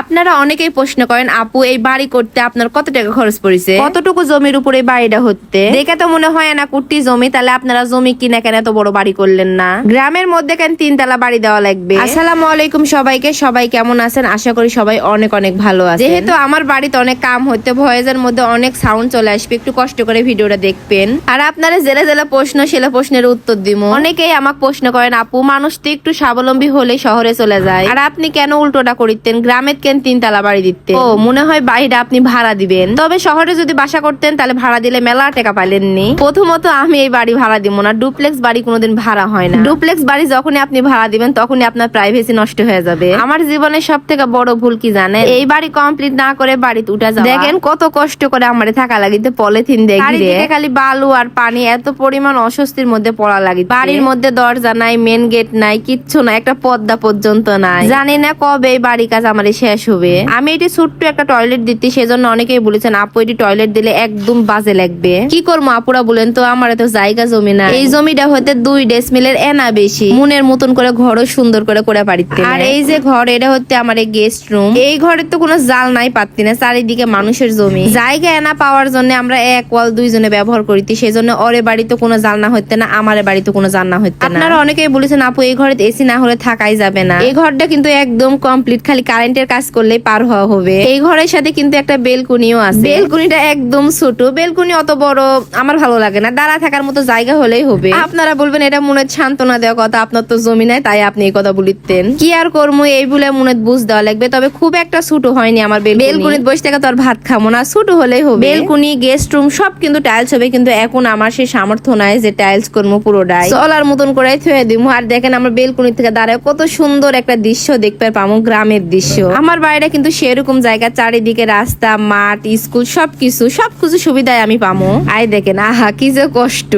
আপনারা অনেকেই প্রশ্ন করেন আপু এই বাড়ি করতে আপনার কত টাকা খরচ পড়েছে? কতটুকু জমির উপরে বাড়িটা হতে দেখে তো মনে হয় না কুটি জমি তাহলে আপনারা জমি কিনা কেন এত বড় বাড়ি করলেন না? গ্রামের মধ্যে কেন তিনতলা বাড়ি দেওয়া লাগবে? আসসালামু আলাইকুম সবাইকে সবাই কেমন আছেন? আশা করি সবাই অনেক অনেক ভালো আছে যেহেতু আমার বাড়িতে অনেক কাম হতে ভয়েসের মধ্যে অনেক সাউন্ড চলে আসবে একটু কষ্ট করে ভিডিওটা দেখবেন। আর আপনারা জেলা জেলা প্রশ্ন সেলা প্রশ্নের উত্তর দিব অনেকেই আমাকে প্রশ্ন করেন আপু মানুষ তো একটু স্বাবলম্বী হলে শহরে চলে যায়। আর আপনি কেন উল্টোটা করিতেন? গ্রামে কেন তিনতলা বাড়ি দিতেন ও মনে হয় বাড়িটা আপনি ভাড়া দিবেন। তবে শহরে যদি বাসা করতেন তাহলে ভাড়া দিলে মেলা টাকা পাইলেননি। প্রথমত আমি এই বাড়ি ভাড়া দিব না। ডুপ্লেক্স বাড়ি কোনোদিন ভাড়া হয় না। ডুপ্লেক্স বাড়ি যখনই আপনি ভাড়া দিবেন তখনই আপনার প্রাইভেসি নষ্ট হয়ে যাবে। আমার জীবনের সব থেকে বড় ভুল কি জানেন? এই বাড়ি কমপ্লিট না করে বাড়িতে উঠা যাওয়া। দেখেন কত কষ্ট করে আমার থাকা লাগিতে পলিথিন দেখি খালি বালু আর পানি এত পরিমাণ অস্বস্তির মধ্যে পড়া লাগে বাড়ির মধ্যে দরজা নাই মেন গেট নাই কিচ্ছু নাই একটা পদ্মা পর্যন্ত নাই। জানি না কবে এই বাড়ি কাজ আমার শেষ হবে। আমি এটি ছোট্ট একটা টয়লেট দিতে সেজন্য অনেকেই বলেছেন আপু এটি টয়লেট দিলে একদম বাজে লাগবে। কি করব আপুরা বলেন তো আমার এত জায়গা জমি না এই জমিটা হতে দুই ডেসমিলের এনা বেশি। মনের মতন করে ঘরও সুন্দর করে করে পারিতে আর এই যে ঘর এটা হচ্ছে আমার এই গেস্ট রুম এই ঘরের তো কোনো জাল নাই পাচ্ছি না চারিদিকে মানুষের জমি। জায়গা এনা পাওয়ার জন্য আমরা এক ওয়াল দুইজনে ব্যবহার করিতে সেজন্য ওরে বাড়িতে কোনো জাল না হইতে না আমার বাড়িতে কোনো জালনা হইতে না। আপনারা অনেকেই বলেছেন আপু এই ঘরে এসি না হলে থাকাই যাবে না। এই ঘরটা কিন্তু একদম কমপ্লিট খালি কারেন্টের কাজ করলেই পার হওয়া হবে। এই ঘরের সাথে কিন্তু একটা বেলকুনিও আছে। বেলকুনিটা একদম ছোট। বেলকুনি অত বড় আমার ভালো লাগে না। দাঁড়া থাকার মতো জায়গা হলেই হবে। আপনারা বলবেন, এটা মনে সান্ত্বনা দেওয়া কথা। আপনার তো জমি নাই, তাই আপনি এই কথা বলিতেন। কি আর করব? এই বলে মনে বুঝ দেওয়া লাগবে। তবে খুব একটা ছোট হয়নি আমার বেলকুনি। বসে থেকে তো আর ভাত খাব না। ছোট হলেই হবে। বেলকুনি, গেস্ট রুম, সব কিন্তু টাইলস হবে। কিন্তু এখন আমার সেই সামর্থ্য নাই যে টাইলস করব পুরোটাই। চলার মতন করে থুয়ে দিব আর দেখেন, আমার বেলকুনি থেকে দাঁড়ায় কত সুন্দর একটা দৃশ্য দেখতে পাবো, গ্রামের দৃশ্য। আমার বাড়িটা কিন্তু সেরকম জায়গা চারিদিকে রাস্তা মাঠ স্কুল সবকিছু সবকিছু সুবিধায় আমি পামো। আই দেখেন আহা কি যে কষ্ট।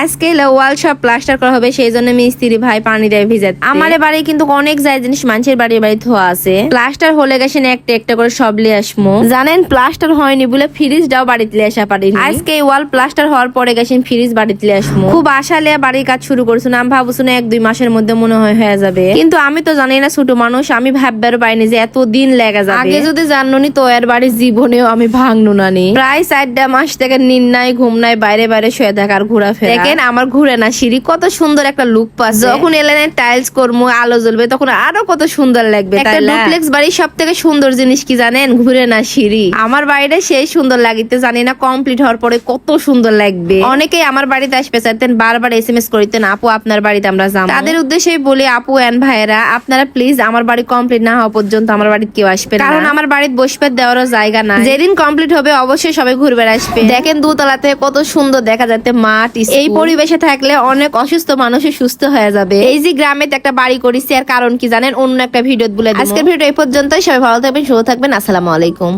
আজকে ওয়াল সব প্লাস্টার করা হবে সেই জন্য মিস্ত্রি ভাই পানি দেয় ভিজাতে আমার বাড়ি কিন্তু অনেক যায় জিনিস মানুষের বাড়ি বাড়ি ধোয়া আছে। প্লাস্টার হলে গেছে একটা একটা করে সব লিয়ে আসমো। জানেন প্লাস্টার হয়নি বলে ফ্রিজটাও বাড়িতে লিয়ে আসা পারিনি। আজকে ওয়াল প্লাস্টার হওয়ার পরে গেছেন ফ্রিজ বাড়িতে লিয়ে আসমো। খুব আশা লিয়ে বাড়ির কাজ শুরু করছ আমি ভাবছ না এক দুই মাসের মধ্যে মনে হয় হয়ে যাবে। কিন্তু আমি তো জানি না ছোট মানুষ আমি ভাববারও পাইনি যে এত দিন লেগে যাবে। আগে যদি জাননি তো এর বাড়ির জীবনেও আমি ভাঙনু নানি প্রায় চারটা মাস থেকে নিন নাই ঘুম নাই বাইরে বাইরে শুয়ে থাকার ঘোরাফেরা। দেখেন আমার ঘুরে না সিঁড়ি কত সুন্দর একটা লুক পাচ্ছে। যখন এলেন টাইলস করব আলো জ্বলবে তখন আরও কত সুন্দর লাগবে একটা ডুপ্লেক্স বাড়ির সব থেকে সুন্দর জিনিস কি জানেন? ঘুরে না সিঁড়ি। আমার বাড়িটা সেই সুন্দর লাগিতে জানি না কমপ্লিট হওয়ার পরে কত সুন্দর লাগবে। অনেকেই আমার বাড়িতে আসবে চাইতেন বারবার এস এম এস করিতেন আপু আপনার বাড়িতে আমরা যাব। তাদের উদ্দেশ্যেই বলি আপু এন ভাইয়েরা আপনারা প্লিজ আমার বাড়ি কমপ্লিট না হওয়া পর্যন্ত আমার বাড়িতে কেউ আসবে না। কারণ আমার বাড়িতে বসবে দেওয়ারও জায়গা না যেদিন কমপ্লিট হবে অবশ্যই সবাই ঘুরবে আসবে। দেখেন দুতলাতে থেকে কত সুন্দর দেখা যাচ্ছে মাঠ এই পরিবেশে থাকলে অনেক অসুস্থ মানুষই সুস্থ হয়ে যাবে। এই যে গ্রামে একটা বাড়ি করেছি আর কারণ কি জানেন? অন্য একটা ভিডিও বলে আজকের ভিডিও এই পর্যন্তই সবাই ভালো থাকবেন সুস্থ থাকবেন আসসালামু আলাইকুম।